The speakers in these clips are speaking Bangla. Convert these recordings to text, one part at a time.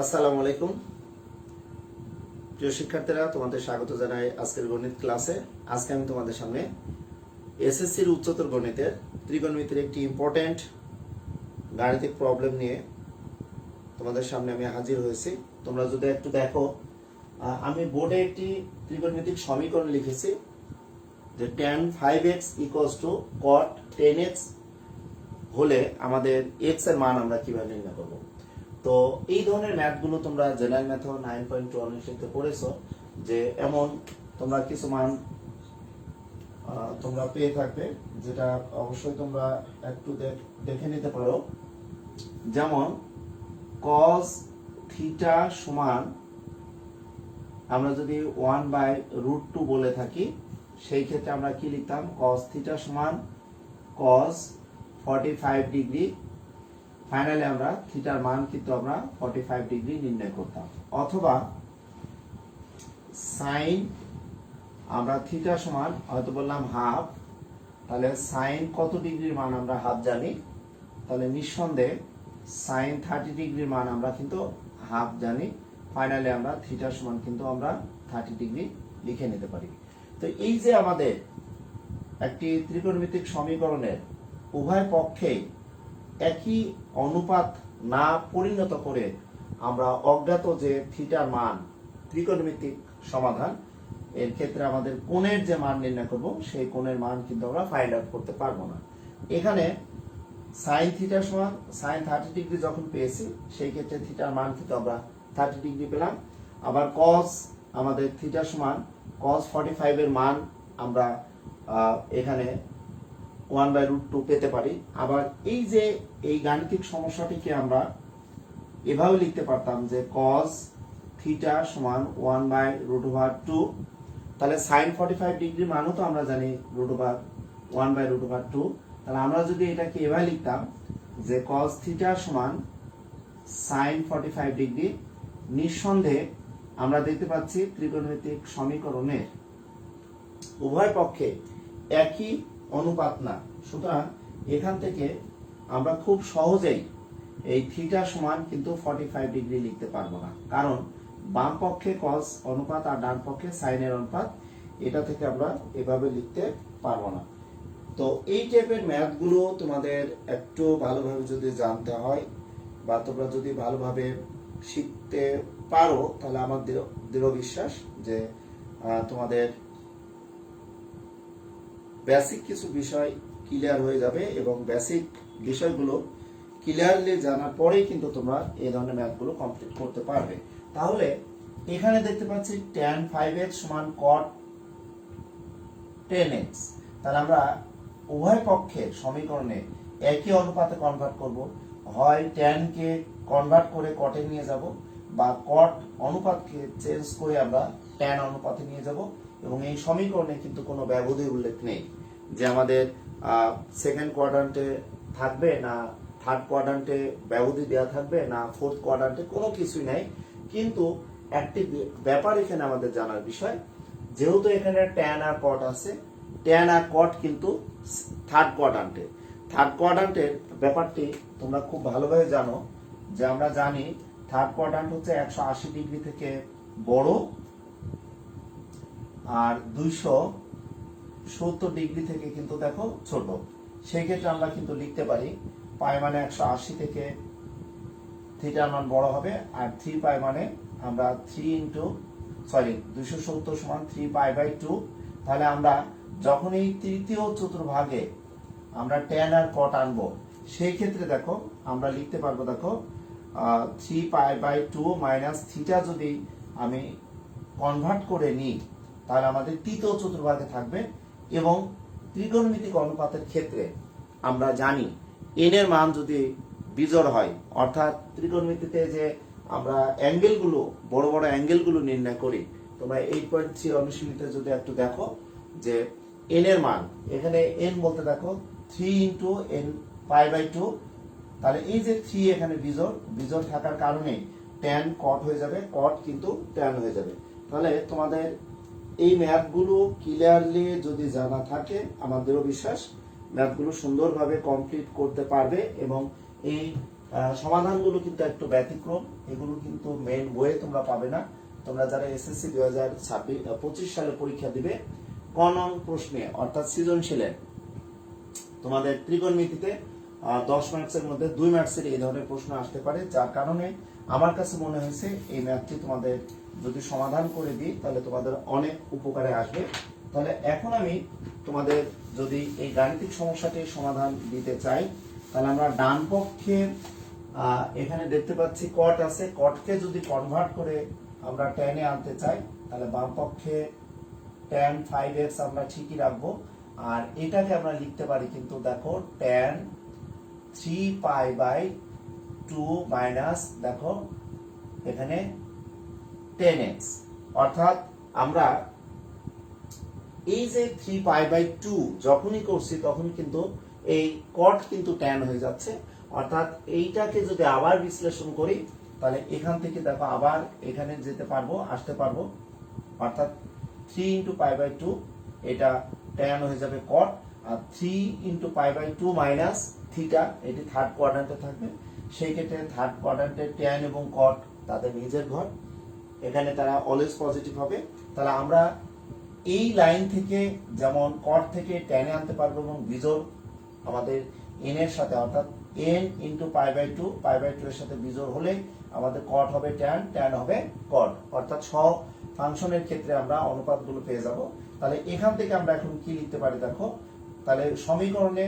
আসসালামু আলাইকুম। প্রিয় শিক্ষার্থীরা, তোমাদের স্বাগত জানাই আজকের গণিত ক্লাসে। আজকে আমি তোমাদের সামনে এসএসসির উচ্চতর গণিতের ত্রিকোণমিতির একটি ইম্পর্ট্যান্ট গাণিতিক প্রবলেম নিয়ে তোমাদের সামনে আমি হাজির হয়েছি। তোমরা যদি একটু দেখো আমি বোর্ডে একটি ত্রিকোণমিতিক সমীকরণ লিখেছি যে tan five x equals two cot ten x হলে আমাদের এক্সের মান আমরা কীভাবে নির্ণয় করব? তো এই ধরনের ম্যাথগুলো তোমরা জেনারেল ম্যাথও নাইন পয়েন্ট টু অনুষ্ঠিত পড়েছো, যে এমন তোমরা কিছু মান তোমরা পেয়ে থাকবে, যেটা অবশ্যই তোমরা একটু দেখে নিতে পারো। যেমন কস থিটা সমান, আমরা যদি ওয়ান বাই রুট টু বলে থাকি, সেই ক্ষেত্রে আমরা কি লিখতাম? কস থিটা সমান cos forty five degree finally আমরা থিটার মান কিন্তু আমরা 45 ডিগ্রি নির্ণয় করতাম। অথবা সাইন আমরা থিটা সমান, হয়তো বললাম হাফ তাহলে সাইন কত ডিগ্রির মান আমরা হাফ জানি? তাহলে নিঃসন্দেহে সাইন থার্টি ডিগ্রির মান আমরা কিন্তু হাফ জানি। ফাইনালি আমরা থিটা সমান কিন্তু আমরা থার্টি ডিগ্রি লিখে নিতে পারি। তো এই যে আমাদের একটি ত্রিকোণমিতিক সমীকরণের উভয় পক্ষেই একই অনুপাত না পরিণত করে আমরা অজ্ঞাত যে থিটার মান ত্রিকোণমিতিক সমাধান, এর ক্ষেত্রে আমাদের কোণের যে মান নির্ণয় করব, সেই কোণের মান কিন্তু আমরা ফাইন্ড আউট করতে পারব না। এখানে সাইন থিটা সমান সাইন থার্টি ডিগ্রি যখন পেয়েছি, সেই ক্ষেত্রে থিটার মান কিন্তু আমরা থার্টি ডিগ্রি পেলাম। আবার কস আমাদের থিটা সমান কস ফর্টি ফাইভের মান আমরা এখানে ওয়ান বাই রুট টু পেতে পারি। আবার এই যে এই গাণিতিক সমস্যাটিকে আমরা এভাবে লিখতে পারতাম যে কস থিটা সমান one by root over two তাহলে সাইন ফর্টি ফাইভ ডিগ্রি মানও তো আমরা জানি root over one by root over two তাহলে আমরা যদি এটাকে এভাবে লিখতাম যে কস থিটা সমান সাইন ফর্টি ফাইভ ডিগ্রি নিঃসন্দেহে আমরা দেখতে পাচ্ছি ত্রিকোণমিতিক সমীকরণের উভয় পক্ষে একই অনুপাত না। সুতরাং এখান থেকে আমরা খুব সহজেই এই থিটা সমান কিন্তু 45 ডিগ্রি লিখতে পারব না। কারণ বাম পক্ষে কস অনুপাত আর ডান পক্ষে সাইনের অনুপাত, এটা থেকে আমরা এভাবে লিখতে পারব না। তো এই টাইপের ম্যাথগুলো তোমাদের একটু ভালোভাবে যদি জানতে হয় বা তোমরা যদি ভালোভাবে শিখতে পারো, তাহলে আমার দৃঢ় দৃঢ় বিশ্বাস যে তোমাদের বেসিক কিছু বিষয় ক্লিয়ার হয়ে যাবে এবং বেসিক বিষয়গুলো ক্লিয়ারলি জানার পরেই কিন্তু তোমরা এই ধরনের ম্যাথগুলো কমপ্লিট করতে পারবে। তাহলে এখানে দেখতে পাচ্ছি tan ফাইভ এক্স সমান cot টেন এক্স তাহলে আমরা উভয় পক্ষের সমীকরণে একই অনুপাতে কনভার্ট করব। হয় tan কে কনভার্ট করে কটে নিয়ে যাব বা কট অনুপাতকে চেঞ্জ করে আমরা tan অনুপাতে নিয়ে যাব। এবং এই সমীকরণে কিন্তু কোনো ব্যবধি উল্লেখ নেই যে আমাদের সেকেন্ড কোয়াড্রান্টে থাকবে না থার্ড কোয়াড্রান্টে ব্যবধি দেওয়া থাকবে না ফোর্থ কোয়াড্রান্টে কোনো কিছুই নাই। কিন্তু একটি ব্যাপার এখানে আমাদের জানার বিষয়, যেহেতু এখানে ট্যান আর কট আছে ট্যান আর কট কিন্তু থার্ড কোয়াড্রান্টে থার্ড কোয়াড্রান্টের ব্যাপারটি তোমরা খুব ভালোভাবে জানো যে আমরা জানি থার্ড কোয়াড্রান্ট হচ্ছে একশো আশি ডিগ্রি থেকে বড় আর দুইশো সত্তর ডিগ্রি থেকে কিন্তু দেখো ছোট। সেই ক্ষেত্রে আমরা কিন্তু লিখতে পারি, পাই মানে একশো আশি থেকে থিটার মান বড় হবে, আর থ্রি পাই মানে আমরা থ্রি ইন্টু সরি দুশো সত্তর সমান থ্রি পাই বাই টু তাহলে আমরা যখন এই তৃতীয় চতুর্ভাগে আমরা টেন আর কট আনব সেই ক্ষেত্রে দেখো আমরা লিখতে পারব দেখো three pi by two minus theta যদি আমি কনভার্ট করে নিই তাহলে আমাদের তৃতীয় চতুর্ভাগে থাকবে এবং ত্রিকোণমিতিক অনুপাতের ক্ষেত্রে আমরা জানি এন এর মান যদি বিজোড় হয়, অর্থাৎ ত্রিকোণমিতিতে যে আমরা অ্যাঙ্গেলগুলো, বড় বড় অ্যাঙ্গেলগুলো নির্ণয় করি, তোমরা এইট পয়েন্ট থ্রি অনুশীলিতে যদি একটু দেখো যে এন এর মান, এখানে এন বলতে দেখো three into n pi by two তাহলে এই যে থ্রি এখানে বিজোড় বিজোড় থাকার কারণে ট্যান কট হয়ে যাবে কট কিন্তু ট্যান হয়ে যাবে। তাহলে তোমাদের এই ম্যাথগুলো ক্লিয়ারলি যদি জানা থাকে, আমাদেরও বিশ্বাস ম্যাথগুলো সুন্দরভাবে কমপ্লিট করতে পারবে এবং এই সমাধানগুলো কিন্তু একটু ব্যতিক্রম। এগুলো কিন্তু মেন বইয়ে তোমরা পাবে না। তোমরা যারা এসএসসি দুই হাজার পঁচিশ সালে পরীক্ষা দিবে ক নং প্রশ্নে, অর্থাৎ সৃজনশীলের তোমাদের ত্রিকোণমিতিতে দশ মার্কসের মধ্যে দুই মার্কসের এই ধরনের প্রশ্ন আসতে পারে, যার কারণে আমার কাছে মনে হয়েছে এই ম্যাথটি তোমাদের যদি সমাধান করে দিই, তাহলে তোমাদের অনেক উপকারে আসবে। তাহলে এখন আমি তোমাদের যদি এই গাণিতিক সমস্যাটির সমাধান দিতে চাই, তাহলে আমরা ডান পক্ষে এখানে দেখতে পাচ্ছি কট আছে। কটকে যদি কনভার্ট করে আমরা টেনে আনতে চাই, তাহলে বাম পক্ষে ট্যান ফাইভ এক্স আমরা ঠিকই রাখব। আর এটাকে আমরা লিখতে পারি কিন্তু দেখো tan three pi by two minus দেখো, এখানে টেন এক্স অর্থাৎ আমরা এই যে থ্রি পাই বাই টু যখনই করছি, তখন কিন্তু এই কট কিন্তু ট্যান হয়ে যাচ্ছে। অর্থাৎ এইটাকে যদি আবার বিশ্লেষণ করি, তাহলে এখান থেকে দেখো আবার এখানে যেতে পারব, আসতে পারব। অর্থাৎ three into pi by two এটা ট্যান হয়ে যাবে cot R three into pi by two minus theta এটি থার্ড কোয়াড্রান্টে থাকবে। সেই ক্ষেত্রে থার্ড কোয়াড্রান্টে ট্যান এবং কট তাদের নিজের ঘর। এখানে তারা অলওয়েজ পজিটিভ হবে। তাহলে আমরা এই লাইন থেকে যেমন কট থেকে ট্যানে আনতে পারব এবং বিজোর আমাদের এন এর সাথে, অর্থাৎ n into pi by two pi by two এর সাথে বিজোড় হলে আমাদের কট হবে ট্যান ট্যান হবে কট অর্থাৎ ছ ফাংশনের ক্ষেত্রে আমরা অনুপাতগুলো পেয়ে যাব। তাহলে এখান থেকে আমরা এখন কি লিখতে পারি দেখো? তাহলে সমীকরণে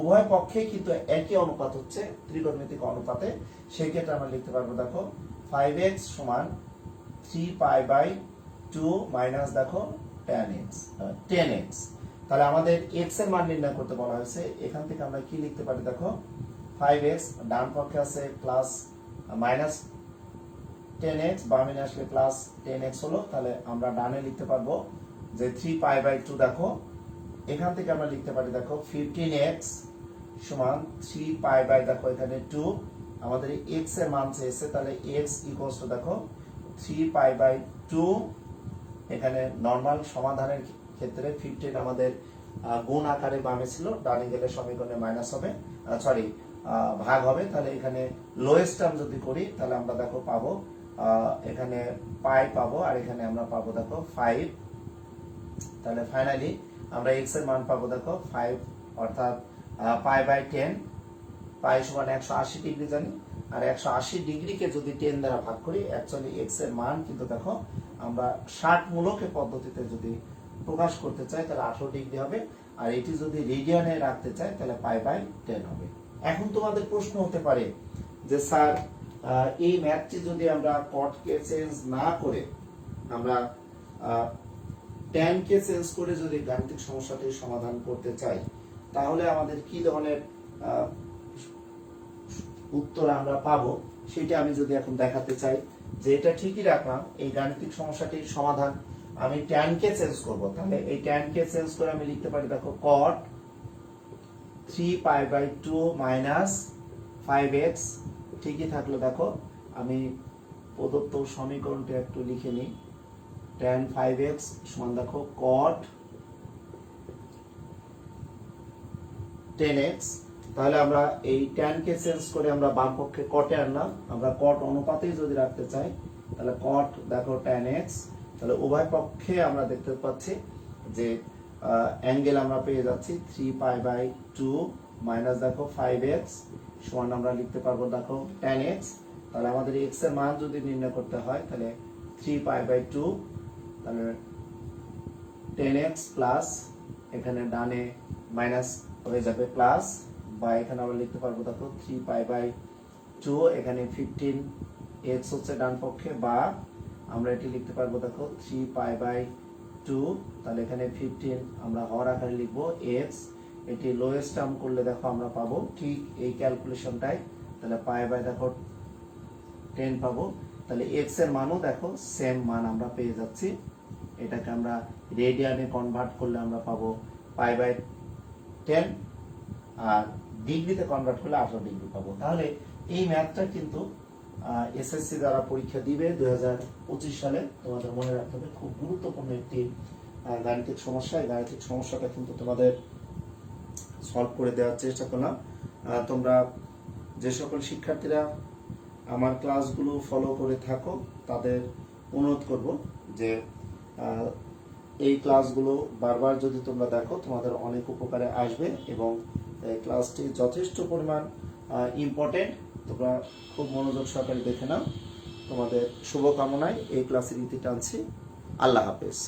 উভয় পক্ষে কিন্তু একই অনুপাত হচ্ছে, ত্রিকোণমিতিক অনুপাতে। সেই ক্ষেত্রে আমরা লিখতে পারব, দেখো ফাইভ এক্স সমান three pi by two minus দেখো টেন এক্স টেন এক্স তাহলে আমাদের এক্সের মান নির্ণয় করতে বলা হয়েছে। এখান থেকে আমরা কি লিখতে পারি, দেখো ফাইভ এক্স ডান পক্ষে আছে প্লাস মাইনাস টেন এক্স বামে নিয়ে আসলে প্লাস টেন এক্স হলো। তাহলে আমরা ডানে লিখতে পারব যে থ্রি পাই বাই টু দেখো এখান থেকে আমরা লিখতে পারি, দেখো ফিফটিন এক্স সমান থ্রি পাই বাই দেখো, এখানে টু আমাদের এক্সের মান চেয়েছে, তাহলে এক্স ইকুয়ালস টু দেখো থ্রি পাই বাই টু এখানে নর্মাল সমাধানের ক্ষেত্রে ফিফটিন আমাদের গুণ আকারে বামে ছিল, ডানে গেলে সমীকরণে মাইনাস হবে সরি ভাগ হবে, তাহলে এখানে লোয়েস্ট টার্ম যদি করি, তাহলে আমরা, দেখো, পাবো এখানে পাই পাবো, আর এখানে আমরা পাবো, দেখো ফাইভ তাহলে ফাইনালি আমরা এক্সের মান পাবো দেখো ফাইভ অর্থাৎ পাই বাই টেন পাই সমান একশো আশি ডিগ্রি জানি। আর একশো আশি ডিগ্রিকে যদি টেন দ্বারা ভাগ করি অ্যাকচুয়ালি এক্সের মান কিন্তু দেখো আমরা ষাট মূলকের পদ্ধতিতে যদি প্রকাশ করতে চাই, তাহলে আঠারো ডিগ্রি হবে। আর এটি যদি রেডিয়ানে রাখতে চাই, তাহলে পাই বাই টেন হবে। এখন তোমাদের প্রশ্ন হতে পারে যে স্যার এই ম্যাথটি যদি আমরা কটকে চেঞ্জ না করে আমরা ট্যানকে চেঞ্জ করে যদি গাণিতিক সমস্যাটি সমাধান করতে চাই, তাহলে আমাদের কি ধরনের উত্তর আমরা পাবো সেটা আমি যদি এখন দেখাতে চাই যে এটা ঠিকই রাখলাম, এই গাণিতিক সমস্যাটির সমাধান আমি ট্যানকে চেঞ্জ করব। তাহলে এই ট্যানকে চেঞ্জ করে আমি লিখতে পারি, দেখো cot three pi by two minus five x ঠিকই থাকল, দেখো, আমি প্রদত্ত সমীকরণটা একটু লিখে নিই। ট্যান ফাইভ এক্স সমান দেখো কট টেন এক্স তাহলে আমরা এই ট্যান কে চেঞ্জ করে আমরা বাম পক্ষে কটে আনলাম। আমরা কট অনুপাতেই যদি রাখতে চাই, তাহলে কট দেখো ট্যান এক্স তাহলে উভয় পক্ষে আমরা দেখতে পাচ্ছি যে অ্যাঙ্গেল আমরা পেয়ে যাচ্ছি three pi by two minus দেখো ফাইভ এক্স সমান আমরা লিখতে পারব দেখো টেন এক্স তাহলে আমাদের এক্সের মান যদি নির্ণয় করতে হয়, তাহলে থ্রি পাই বাই টু তাহলে টেন এক্স প্লাস এখানে ডানে মাইনাস হয়ে যাবে প্লাস বা এখানে আমরা লিখতে পারব, দেখো থ্রি পাই বাই টু এখানে ফিফটিন এক্স হচ্ছে ডান পক্ষে, বা আমরা এটি লিখতে পারব, দেখো থ্রি পাই বাই টু তাহলে এখানে ফিফটিন আমরা হর আকারে লিখব এক্স এটি লোয়েস্ট টার্ম করলে দেখো আমরা পাবো ঠিক এই ক্যালকুলেশনটাই তাহলে পাই বাই দেখো টেন পাবো, তাহলে এক্সের মানও দেখো সেম মান আমরা পেয়ে যাচ্ছি। এটাকে আমরা রেডিয়ানে কনভার্ট করলে আমরা পাবো পাই বাই টেন আর ডিগ্রিতে কনভার্ট করলে আঠারো ডিগ্রি পাবো। তাহলে এই ম্যাথটা কিন্তু এসএসসি দ্বারা পরীক্ষা দিবে দু হাজার পঁচিশ সালে। তোমাদের মনে রাখতে হবে, খুব গুরুত্বপূর্ণ একটি গাণিতিক সমস্যা। এই গাণিতিক সমস্যাটা কিন্তু তোমাদের সলভ করে দেওয়ার চেষ্টা করলাম। তোমরা যে সকল শিক্ষার্থীরা আমার ক্লাসগুলো ফলো করে থাকো, তাদের অনুরোধ করব যে এই ক্লাসগুলো বারবার যদি তোমরা দেখো, তোমাদের অনেক উপকারে আসবে এবং ক্লাসটি যথেষ্ট পরিমাণ ইম্পর্টেন্ট তোমরা খুব মনোযোগ সহকারে দেখে নাও। তোমাদের শুভকামনায় এই ক্লাসের ইতি টানছি। আল্লাহ হাফেজ।